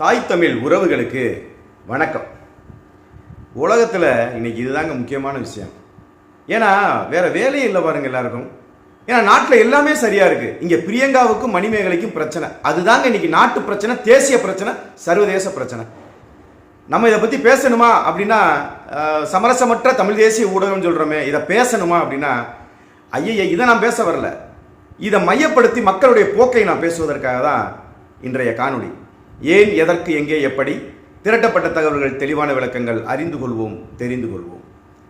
தாய் தமிழ் உறவுகளுக்கு வணக்கம். உலகத்தில் இன்னைக்கு இதுதாங்க முக்கியமான விஷயம். ஏன்னா வேற வேலையே இல்லை பாருங்க எல்லாருக்கும். ஏன்னா நாட்டில் எல்லாமே சரியா இருக்கு. இங்க பிரியங்காவுக்கும் மணிமேகலைக்கும் பிரச்சனை. அதுதாங்க இன்னைக்கு நாட்டு பிரச்சனை தேசிய பிரச்சனை சர்வதேச பிரச்சனை. நம்ம இதை பத்தி பேசணுமா அப்படின்னா சமரசமற்ற தமிழ் தேசிய ஊடகம் சொல்றோமே இதை பேசணுமா அப்படின்னா ஐயய்ய இதை நான் பேச வரல. இதை மையப்படுத்தி மக்களுடைய போக்கை நான் பேசுவதற்காக தான் இன்றைய காணொளி. ஏன் எதற்கு எங்கே எப்படி? திரட்டப்பட்ட தகவல்கள் தெளிவான விளக்கங்கள் அறிந்து கொள்வோம் தெரிந்து கொள்வோம்.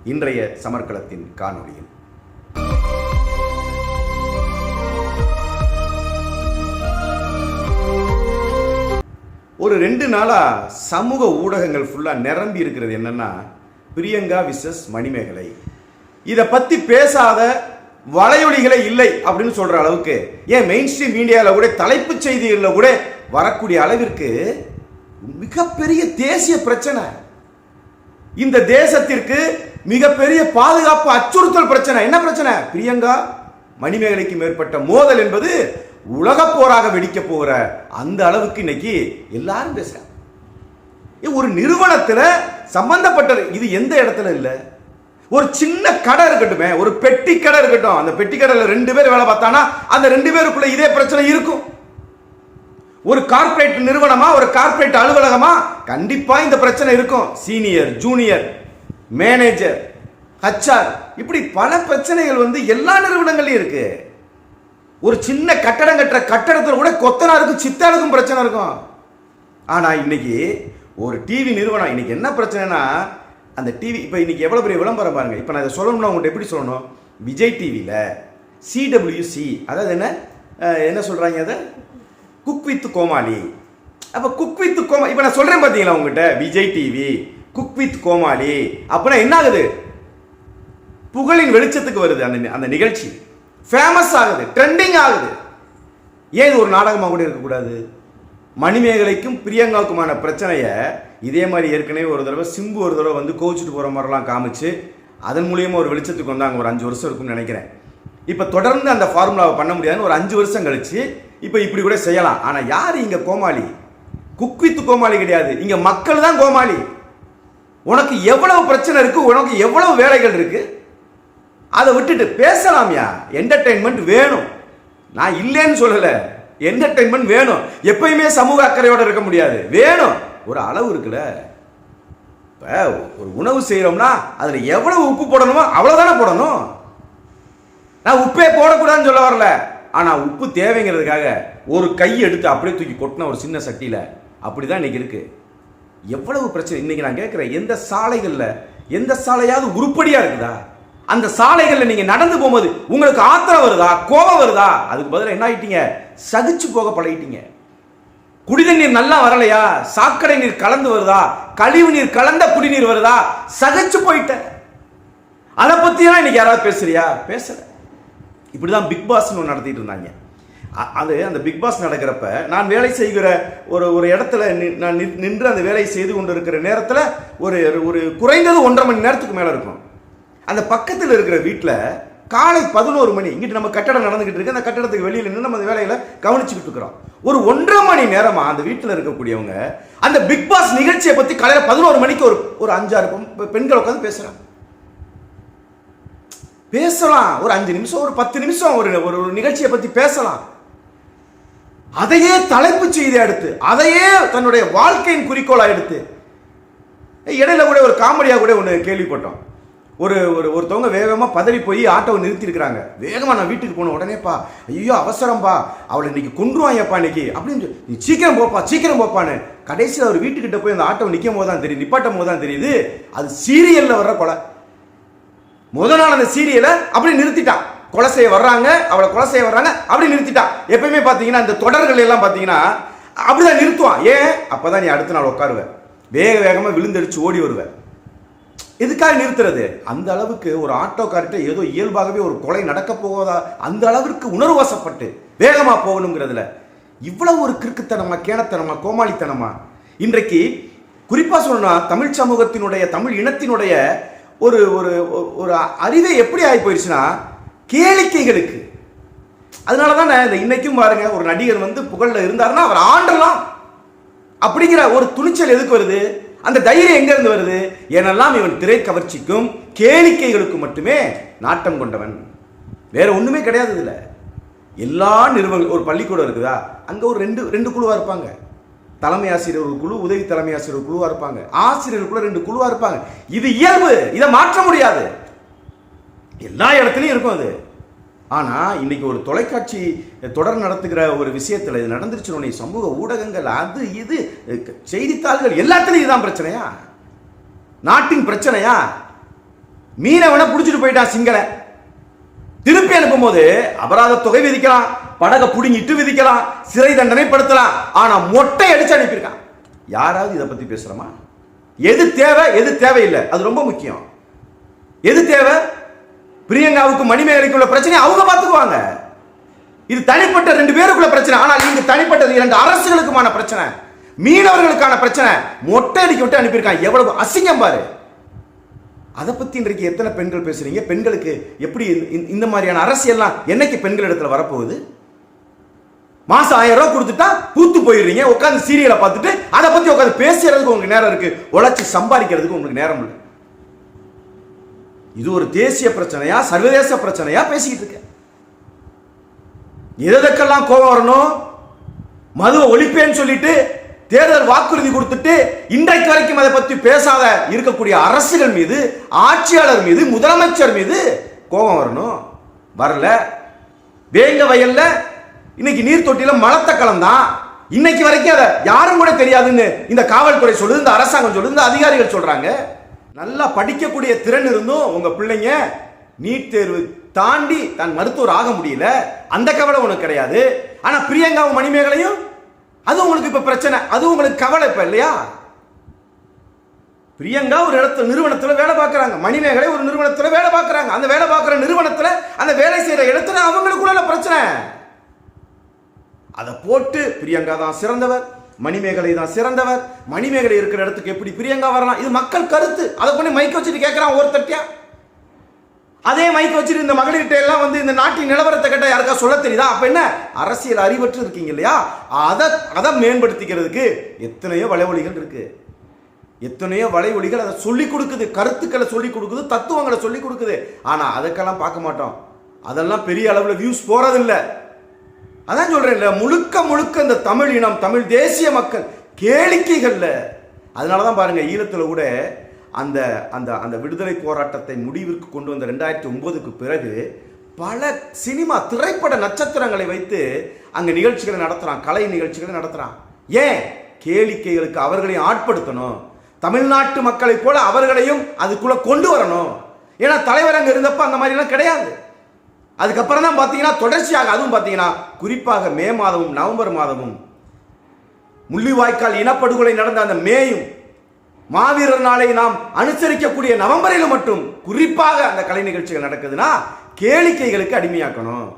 இன்றைய சமர்க்களத்தின் காணொலியில் ஒரு ரெண்டு நாளா சமூக ஊடகங்கள் ஃபுல்லா நிரம்பி இருக்கிறது என்னன்னா பிரியங்கா விசஸ் மணிமேகலை. இதை பத்தி பேசாத வலையொலிகளே இல்லை அப்படின்னு சொல்ற அளவுக்கு ஏன் மெயின் ஸ்ட்ரீம் மீடியாவில் கூட தலைப்புச் செய்திகளில் கூட வரக்கூடிய அளவிற்கு மிகப்பெரிய தேசிய பிரச்சனை. இந்த தேசத்திற்கு மிகப்பெரிய பாதுகாப்பு அச்சுறுத்தல் பிரச்சனை. என்ன பிரச்சனை? பிரியங்கா மணிமேகலைக்கு மேற்பட்ட மோதல் என்பது உலக போராக வெடிக்க போகிற அந்த அளவுக்கு இன்னைக்கு எல்லாரும் பேசுறாங்க. ஏ, ஒரு நிறுவனத்தில் சம்பந்தப்பட்ட இது எந்த இடத்துல இல்லை? ஒரு சின்ன கடை இருக்கட்டுமே ஒரு பெட்டி கடை இருக்கட்டும். அந்த பெட்டி கடையில் ரெண்டு பேர் வேலை பார்த்தானா அந்த ரெண்டு பேருக்குள்ள இதே பிரச்சனை இருக்கும். ஒரு கார்ப்பரேட் நிறுவனமா ஒரு கார்ப்பரேட் அலுவலகமா? கண்டிப்பா இந்த பிரச்சனை இருக்கும். சீனியர் ஜூனியர் மேனேஜர் ஹச்ஆர் இப்படி பல பிரச்சனைகள் வந்து எல்லா நிறுவனங்களையும் இருக்கு. ஒரு சின்ன கட்டடம் கட்டுற கட்டடத்தில் கூட கொத்தனாருக்கும் சித்தாளுக்கும் பிரச்சனை இருக்கும். ஆனா இன்னைக்கு ஒரு டிவி நிறுவனம் இன்னைக்கு என்ன பிரச்சனைனா அந்த டிவி இப்போ இன்னைக்கு எவ்வளவு பெரிய விளம்பரம் பாருங்க. இப்போ நான் இதை சொல்லணும்னா உங்கள்கிட்ட எப்படி சொல்லணும்? விஜய் டிவியில் சிடபிள்யூசி அதாவது என்ன? என்ன சொல்றாங்க அதை? குக் வித் கோமாளி அப்போ குக் வித் கோமா இப்போ நான் சொல்கிறேன் பார்த்தீங்களா உங்ககிட்ட? Vijay TV Cook with Comali அப்படின்னா என்ன ஆகுது புகழின் வெளிச்சத்துக்கு வருது அந்த அந்த நிகழ்ச்சி. ஃபேமஸ் ஆகுது ட்ரெண்டிங் ஆகுது. ஏன் இது ஒரு நாடகமாக கூட இருக்கக்கூடாது மணிமேகலைக்கும் பிரியங்காவுக்குமான பிரச்சனையை இதே மாதிரி ஏற்கனவே ஒரு தடவை சிம்பு ஒரு தடவை வந்து கோவிச்சிட்டு போகிற மாதிரிலாம் காமிச்சு அதன் மூலியமாக ஒரு வெளிச்சத்துக்கு வந்தாங்க. ஒரு அஞ்சு வருஷம் இருக்கும்னு நினைக்கிறேன். இப்போ தொடர்ந்து அந்த ஃபார்முலாவை பண்ண முடியாதுன்னு ஒரு அஞ்சு வருஷம் கழிச்சு இப்போ இப்படி கூட செய்யலாம். ஆனால் யார் இங்கே கோமாளி? குக் வித் கோமாளி கிடையாது. இங்கே மக்கள் தான் கோமாளி. உனக்கு எவ்வளவு பிரச்சனை இருக்கு? உனக்கு எவ்வளவு வேலைகள் இருக்கு? அதை விட்டுட்டு பேசலாம்யா என்டர்டெயின்மெண்ட் வேணும். நான் இல்லைன்னு சொல்லலை. என்டர்டெயின்மெண்ட் வேணும். எப்பயுமே சமூக அக்கறையோடு இருக்க முடியாது. வேணும். ஒரு அளவு இருக்குல்ல. இப்போ ஒரு உணவு செய்கிறோம்னா அதில் எவ்வளவு உப்பு போடணுமோ அவ்வளோதானே போடணும். நான் உப்பே போடக்கூடாதுன்னு சொல்ல வரல. ஆனால் உப்பு தேவைங்கிறதுக்காக ஒரு கை எடுத்து அப்படியே தூக்கி கொட்டின ஒரு சின்ன சட்டியில் அப்படி தான் இன்றைக்கி இருக்குது எவ்வளவு பிரச்சனை? இன்றைக்கி நான் கேட்குறேன் எந்த சாலைகளில் எந்த சாலையாவது உருப்படியாக இருக்குதா? அந்த சாலைகளில் நீங்கள் நடந்து போகும்போது உங்களுக்கு ஆத்திரம் வருதா? கோபம் வருதா? அதுக்கு பதிலாக என்ன ஆகிட்டீங்க சகிச்சு போக பழகிட்டீங்க. குடித நீர் நல்லா வரலையா? சாக்கடை நீர் கலந்து வருதா? கழிவு நீர் கலந்த குடிநீர் வருதா? சகிச்சு போயிட்ட அதை பற்றியெல்லாம் இன்னைக்கு யாராவது பேசுறியா? பேசலை. இப்படிதான் பிக் பாஸ்னு ஒன்று நடத்திட்டு இருந்தாங்க. அது அந்த பிக் பாஸ் நடக்கிறப்ப நான் வேலை செய்கிற ஒரு ஒரு இடத்துல நான் நின்று அந்த வேலையை செய்து கொண்டு இருக்கிற நேரத்தில் ஒரு ஒரு குறைந்தது ஒன்றரை மணி நேரத்துக்கு மேலே இருக்கும். அந்த பக்கத்தில் இருக்கிற வீட்டில் காலை பதினோரு மணி இங்கிட்டு நம்ம கட்டடம் நடந்துகிட்டு இருக்கு அந்த கட்டடத்துக்கு வெளியில் நின்று நம்ம அந்த வேலையில கவனிச்சுக்கிட்டு இருக்கிறோம். ஒரு ஒன்றரை மணி நேரமா அந்த வீட்டில் இருக்கக்கூடியவங்க அந்த பிக் பாஸ் நிகழ்ச்சியை பத்தி காலையில் பதினோரு மணிக்கு ஒரு ஒரு அஞ்சாறு பெண்கள் உட்காந்து பேசுறாங்க. பேசலாம். ஒரு அஞ்சு நிமிஷம் ஒரு பத்து நிமிஷம் ஒரு ஒரு நிகழ்ச்சியை பத்தி பேசலாம். அதையே தலைப்புச் செய்தி எடுத்து அதையே தன்னுடைய வாழ்க்கையின் குறிக்கோளா எடுத்து. இடையில கூட ஒரு காமெடியா கூட ஒன்று கேள்விப்பட்டோம். ஒரு ஒரு ஒருத்தவங்க வேகமாக பதறி போய் ஆட்டோவை நிறுத்திருக்கிறாங்க வேகமாக நான் வீட்டுக்கு போன உடனேப்பா ஐயோ அவசரம்பா அவளை இன்னைக்கு கொன்றுவாங்கப்பா இன்னைக்கு. அப்படின்னு சொல்லி, நீ சீக்கிரம் போப்பா சீக்கிரம் போப்பான்னு. கடைசியில் அவர் வீட்டுக்கிட்ட போய் அந்த ஆட்டோ நிற்கும் போது தான் தெரியும் நிப்பாட்டும் போது தான் தெரியுது. அது சீரியலில் வர்ற கொலை. முத நாள் அந்த சீரியலை அப்படி நிறுத்திட்டான் கொலை செய்ய வர்றாங்க அவளை கொலை செய்ய வர்றாங்க அப்படி நிறுத்திட்டான் எப்பயுமே பார்த்தீங்கன்னா இந்த தொடர்கள் எல்லாம் பார்த்தீங்கன்னா அப்படிதான் நிறுத்துவான் ஏன்? அப்பதான் நீ அடுத்த நாள் உட்காருவ. வேக வேகமாக விழுந்தடிச்சு ஓடி வருவ. எதுக்காக நிறுத்துறது? அந்த அளவுக்கு ஒரு ஆட்டோக்கார்ட்ட ஏதோ இயல்பாகவே ஒரு கொலை நடக்க போவதா அந்த அளவிற்கு உணர்வசப்பட்டு வேகமாக போகணுங்கிறதுல. இவ்வளவு ஒரு கிறுக்குத்தனமா கேணத்தனமா கோமாளித்தனமா. இன்றைக்கு குறிப்பாக சொல்லணும்னா தமிழ் சமூகத்தினுடைய தமிழ் இனத்தினுடைய ஒரு ஒரு ஒரு அறிவை எப்படி ஆகி போயிடுச்சுன்னா கேளிக்கைகளுக்கு. அதனால தானே இந்த இன்னைக்கும் பாருங்க ஒரு நடிகர் வந்து புகழில் இருந்தாருன்னா அவர் ஆண்டலாம். அப்படிங்கிற ஒரு துணிச்சல் எதுக்கு வருது? அந்த தைரியம் எங்கேருந்து வருது? ஏனெல்லாம் இவன் திரை கவர்ச்சிக்கும் கேளிக்கைகளுக்கும் மட்டுமே நாட்டம் கொண்டவன். வேற ஒன்றுமே கிடையாது இதில். எல்லா நிறுவனங்கள் ஒரு பள்ளிக்கூடம் இருக்குதா? அங்கே ஒரு ரெண்டு ரெண்டு குழுவாக இருப்பாங்க. தலைமை ஆசிரியர் ஒரு குழு உதவி தலைமை ஆசிரியர் ஒரு குழுவா இருப்பாங்க. ஆசிரியருக்குள்ள ரெண்டு குழுவா இருப்பாங்க. இது இயல்பு. இதை மாற்ற முடியாது. எல்லா இடத்துலையும் இருக்கும் அது. ஆனால் இன்னைக்கு ஒரு தொலைக்காட்சி தொடர் நடத்துகிற ஒரு விஷயத்தில் இது நடந்துருச்சுனே சமூக ஊடகங்கள் அது இது செய்தித்தாள்கள் எல்லாத்துலேயும் இதுதான் பிரச்சனையா? நாட்டின் பிரச்சனையா? மீனவனை பிடிச்சிட்டு போயிட்டான் சிங்களை திருப்பி அனுப்பும்போது அபராத தொகை விதிக்கலாம் படகை பிடுங்கிட்டு விதிக்கலாம் சிறை தண்டனைப்படுத்தலாம். ஆனால் மொட்டை அடிச்சு அனுப்பியிருக்கான். யாராவது இதை பற்றி பேசுகிறோமா எது தேவை எது தேவையில்லை. அது ரொம்ப முக்கியம். எது தேவை? பிரியங்காவுக்கு மணிமேகலைக்கு உள்ள பிரச்சனை அவங்க பார்த்துக்குவாங்க. இது தனிப்பட்ட ரெண்டு பேருக்குள்ள பிரச்சனை. ஆனால் இங்கு தனிப்பட்டது இரண்டு அரசுகளுக்குமான பிரச்சனை. மீனவர்களுக்கான பிரச்சனை. மொட்டை அடிக்க விட்டு அனுப்பியிருக்காங்க எவ்வளவு அசிங்கம் பாரு. அதை பற்றி இன்றைக்கு எத்தனை பெண்கள் பேசுறீங்க? பெண்களுக்கு எப்படி இந்த- இந்த- இந்த மாதிரியான அரசியல்லாம் என்னைக்கு பெண்கள் இடத்துல வரப்போகுது? மாசம் ஆயிரம் ரூபா கொடுத்துட்டா பூத்து போயிடுறீங்க. உட்காந்து சீரியலை பார்த்துட்டு அதை பத்தி உட்காந்து பேசுறதுக்கு உங்களுக்கு நேரம் இருக்கு. உழைச்சி சம்பாதிக்கிறதுக்கு உங்களுக்கு நேரம் இல்லை. இது ஒரு தேசிய பிரச்சனையா சர்வதேச பிரச்சனையா பேசிக்கிட்டு இருக்க எதற்கெல்லாம் கோபம் வரணும்? மதுவை ஒழிப்பேன்னு சொல்லிட்டு தேர்தல் வாக்குறுதி கொடுத்துட்டு இன்றைக்கு வரைக்கும் அதை பத்தி பேசாத இருக்கக்கூடிய அரசுகள் மீது ஆட்சியாளர் மீது முதலமைச்சர் மீது கோபம் வரணும்? வரல. வேங்க வயல்ல இன்னைக்கு நீர் தொட்டியில மலத்த கலந்தான் இன்னைக்கு வரைக்கும் அதை யாரும் கூட தெரியாதுன்னு இந்த காவல்துறை சொல்லுது இந்த அரசாங்கம் சொல்லுது இந்த அதிகாரிகள் சொல்றாங்க. நல்லா படிக்கக்கூடிய திறன் இருந்தும் உங்க பிள்ளைங்க நீட் தேர்வு தாண்டி தான் மருத்துவர் ஆக முடியல. அந்த கவலை உனக்கு கிடையாது. ஆனா பிரியங்காவும் மணிமேகலையும் அது உங்களுக்கு இப்ப பிரச்சனை. அது உங்களுக்கு கவலை இப்ப இல்லையா? பிரியங்கா ஒரு இடத்துல நிறுவனத்துல வேலை பார்க்கறாங்க. மணிமேகலை ஒரு நிறுவனத்துல வேலை பார்க்கறாங்க. அந்த வேலை பார்க்குற நிறுவனத்துல அந்த வேலை செய்யற இடத்துல அவங்களுக்குள்ள பிரச்சனை. அதை போட்டு பிரியங்கா தான் சிறந்தவர் மணிமேகலை தான் சிறந்தவர். மணிமேகலை இருக்கிற இடத்துக்கு எப்படி பிரியங்கா வரலாம்? இது மக்கள் கருத்து. அதை கொண்டு மைக்க வச்சுட்டு கேட்கறான் ஒருத்தட்டியா அதே மைக்க வச்சுட்டு இந்த மகளிர்கிட்ட எல்லாம் வந்து இந்த நாட்டின் நிலவரத்தை கேட்ட யாருக்கா சொல்ல தெரியுதா? அப்ப என்ன? அரசியல் அறிவற்று இருக்கீங்க இல்லையா? அதை அதை மேம்படுத்திக்கிறதுக்கு எத்தனையோ வலைவழிகள் இருக்கு. எத்தனையோ வலைவழிகள் அதை சொல்லி கொடுக்குது. கருத்துக்களை சொல்லி கொடுக்குது. தத்துவங்களை சொல்லிக் கொடுக்குது. ஆனா அதுக்கெல்லாம் பார்க்க மாட்டோம். அதெல்லாம் பெரிய அளவில் வியூஸ் போறதில்லை. அதான் சொல்கிறேன் முழுக்க முழுக்க இந்த தமிழ் இனம் தமிழ் தேசிய மக்கள் கேளிக்கைகளில். அதனால தான் பாருங்கள் ஈழத்தில் கூட அந்த அந்த அந்த விடுதலை போராட்டத்தை முடிவிற்கு கொண்டு வந்த ரெண்டாயிரத்தி ஒன்பதுக்கு பிறகு பல சினிமா திரைப்பட நட்சத்திரங்களை வைத்து அங்கே நிகழ்ச்சிகளை நடத்துறான் கலை நிகழ்ச்சிகளை நடத்துகிறான் ஏன்? கேளிக்கைகளுக்கு அவர்களையும் ஆட்படுத்தணும். தமிழ்நாட்டு மக்களைப் போல அவர்களையும் அதுக்குள்ளே கொண்டு வரணும். ஏன்னா தலைவர் அங்கே இருந்தப்போ அந்த மாதிரிலாம் கிடையாது. அதுக்கப்புறம் தான் பார்த்தீங்கன்னா தொடர்ச்சியாக அதுவும் பார்த்தீங்கன்னா குறிப்பாக மே மாதமும் நவம்பர் மாதமும் முள்ளிவாய்க்கால் இனப்படுகொலை நடந்த அந்த மேயும் மாவீரர் நாளை நாம் அனுசரிக்கக்கூடிய நவம்பரில் மட்டும் குறிப்பாக அந்த கலை நிகழ்ச்சிகள் நடக்குதுன்னா கேளிக்கைகளுக்கு அடிமையாக்கணும்.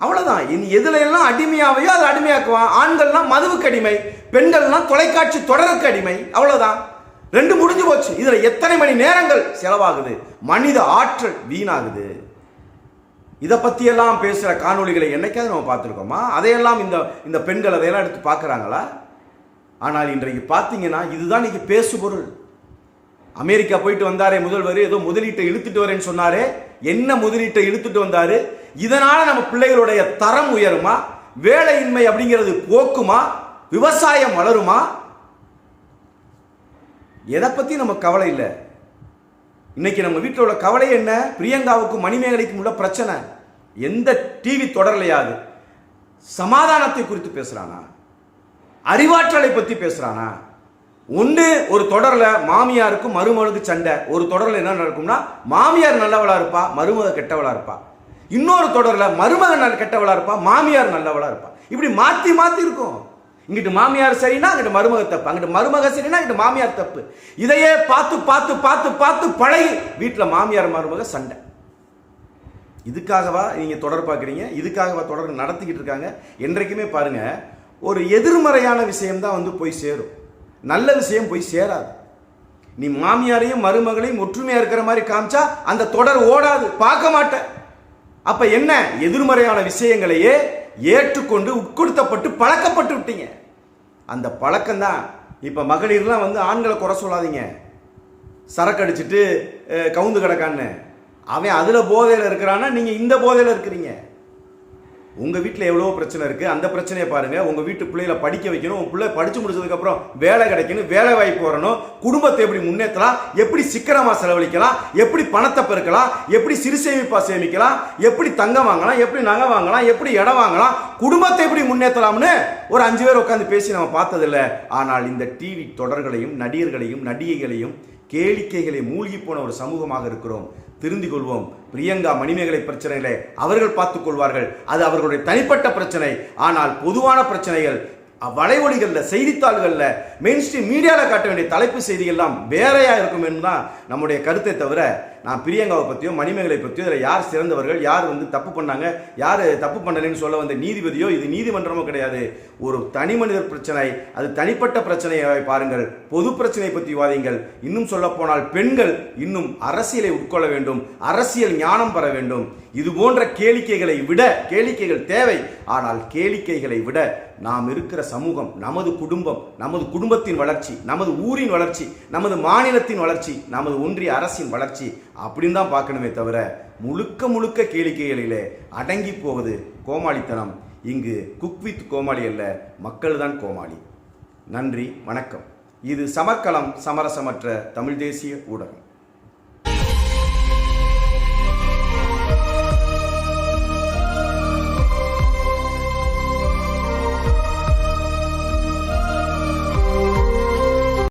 அவ்வளோதான் இனி எதுல எல்லாம் அடிமையாவையோ அதை அடிமையாக்குவான். ஆண்கள்லாம் மதுவுக்கு அடிமை பெண்கள்லாம் தொலைக்காட்சி தொடருக்கு அடிமை அவ்வளோதான் ரெண்டு முடிஞ்சு போச்சு. இதில் எத்தனை மணி நேரங்கள் செலவாகுது? மனித ஆற்றல் வீணாகுது. இதை பற்றியெல்லாம் பேசுகிற காணொளிகளை என்னைக்காவது நம்ம பார்த்துருக்கோமா? அதையெல்லாம் இந்த இந்த பெண்கள் அதையெல்லாம் எடுத்து பார்க்குறாங்களா? ஆனால் இன்றைக்கு பார்த்தீங்கன்னா இதுதான் இன்றைக்கி பேசு பொருள் அமெரிக்கா போயிட்டு வந்தாரே முதல்வர் ஏதோ முதலீட்டை இழுத்துட்டு வரேன்னு சொன்னாரே. என்ன முதலீட்டை இழுத்துட்டு வந்தார்? இதனால் நம்ம பிள்ளைகளுடைய தரம் உயருமா? வேலையின்மை அப்படிங்கிறது போக்குமா? விவசாயம் வளருமா? எதை பற்றி நம்ம கவலை இல்லை. இன்னைக்கு நம்ம வீட்டில் உள்ள கவலை என்ன? பிரியங்காவுக்கும் மணிமேகலைக்கும் உள்ள பிரச்சனை. எந்த டிவி தொடரலையாது. சமாதானத்தை குறித்து பேசுகிறானா அறிவாற்றலை பற்றி பேசுகிறானா ஒன்று ஒரு தொடரில் மாமியாருக்கும் மருமகளுக்கு சண்டை. ஒரு தொடரில் என்ன நடக்கும்னா மாமியார் நல்லவளாக இருப்பா மருமக கெட்டவளாக இருப்பா. இன்னொரு தொடரில் மருமக கெட்டவளாக இருப்பா மாமியார் நல்லவளாக இருப்பா. இப்படி மாற்றி மாற்றி இருக்கும். இங்கிட்டு மாமியார் சரினா அங்கிட்டு மருமக தப்பு. அங்கிட்டு மருமக சரினா இங்கிட்டு மாமியார் தப்பு. இதையே பார்த்து பார்த்து பார்த்து பார்த்து பழகி வீட்டில் மாமியார் மருமக சண்டை. இதுக்காகவா நீங்கள் தொடர் பார்க்குறீங்க? இதுக்காகவா தொடர் நடத்திக்கிட்டு இருக்காங்க? என்றைக்குமே பாருங்க ஒரு எதிர்மறையான விஷயம்தான் வந்து போய் சேரும். நல்ல விஷயம் போய் சேராது. நீ மாமியாரையும் மருமகளையும் ஒற்றுமையாக இருக்கிற மாதிரி காமிச்சா அந்த தொடர் ஓடாது. பார்க்க மாட்ட அப்போ என்ன? எதிர்மறையான விஷயங்களையே ஏற்றுக்கொண்டு உட்கொடுத்தப்பட்டு பழக்கப்பட்டு விட்டீங்க. அந்த பழக்கம்தான். இப்போ மகளிர்லாம் வந்து ஆண்களை குறை சொல்லாதீங்க. சரக்கு அடிச்சுட்டு கவுந்து கிடக்கான்னு. அவன் அதில் போதையில் இருக்கிறான்னா நீங்கள் இந்த போதையில் இருக்கிறீங்க. உங்கள் வீட்டில் எவ்வளோ பிரச்சனை இருக்குது அந்த பிரச்சனையை பாருங்கள் உங்கள் வீட்டு பிள்ளைகளை படிக்க வைக்கணும். உங்கள் பிள்ளை படித்து முடிச்சதுக்கப்புறம் வேலை கிடைக்கணும். வேலை வாய்ப்பு வரணும். குடும்பத்தை எப்படி முன்னேற்றலாம்? எப்படி சிக்கனமாக செலவழிக்கலாம்? எப்படி பணத்தை பெருக்கலாம்? எப்படி சிறு சேமிப்பாக சேமிக்கலாம்? எப்படி தங்கம் வாங்கலாம்? எப்படி நகை வாங்கலாம்? எப்படி இடம் வாங்கலாம்? குடும்பத்தை எப்படி முன்னேற்றலாம்னு ஒரு அஞ்சு பேர் உட்காந்து பேசி நம்ம பார்த்ததில்ல. ஆனால் இந்த டிவி தொடர்களையும் நடிகர்களையும் நடிகைகளையும் கேளிக்கைகளை மூழ்கி போன ஒரு சமூகமாக இருக்கிறோம். திருந்திக் கொள்வோம். பிரியங்கா மணிமேகலை பிரச்சனைகளை அவர்கள் பார்த்துக் கொள்வார்கள். அது அவர்களுடைய தனிப்பட்ட பிரச்சனை. ஆனால் பொதுவான பிரச்சனைகள் வலைவொலிகளில் செய்தித்தாள்களில் மெயின் ஸ்ட்ரீம் மீடியாவில் காட்ட வேண்டிய தலைப்பு செய்திகள்லாம் வேறையாக இருக்கும் என்று தான் நம்முடைய கருத்தை தவிர நான் பிரியங்காவை பற்றியோ மணிமேகலை பற்றியோ இதில் யார் சிறந்தவர்கள் யார் வந்து தப்பு பண்ணாங்க யார் தப்பு பண்ணலைன்னு சொல்ல வந்த நீதிபதியோ இது நீதிமன்றமோ கிடையாது. ஒரு தனி மனிதர் பிரச்சனை அது தனிப்பட்ட பிரச்சனையை பாருங்கள். பொது பிரச்சனை பற்றி விவாதிங்கள். இன்னும் சொல்லப்போனால் பெண்கள் இன்னும் அரசியலை உட்கொள்ள வேண்டும் அரசியல் ஞானம் பெற வேண்டும். இது போன்ற கேளிக்கைகளை விட கேளிக்கைகள் தேவை. ஆனால் கேளிக்கைகளை விட நாம் இருக்கிற சமூகம் நமது குடும்பம் நமது குடும்பத்தின் வளர்ச்சி நமது ஊரின் வளர்ச்சி நமது மாநிலத்தின் வளர்ச்சி நமது ஒன்றிய அரசின் வளர்ச்சி அப்படின்னு தான் பார்க்கணுமே தவிர முழுக்க முழுக்க கேளிக்கைகளிலே அடங்கி போவது கோமாளித்தனம். இங்கு குக் வித் கோமாளி அல்ல மக்கள் தான் கோமாளி. நன்றி வணக்கம். இது சமர்க்களம் சமரசமற்ற தமிழ் தேசிய ஊடகம்.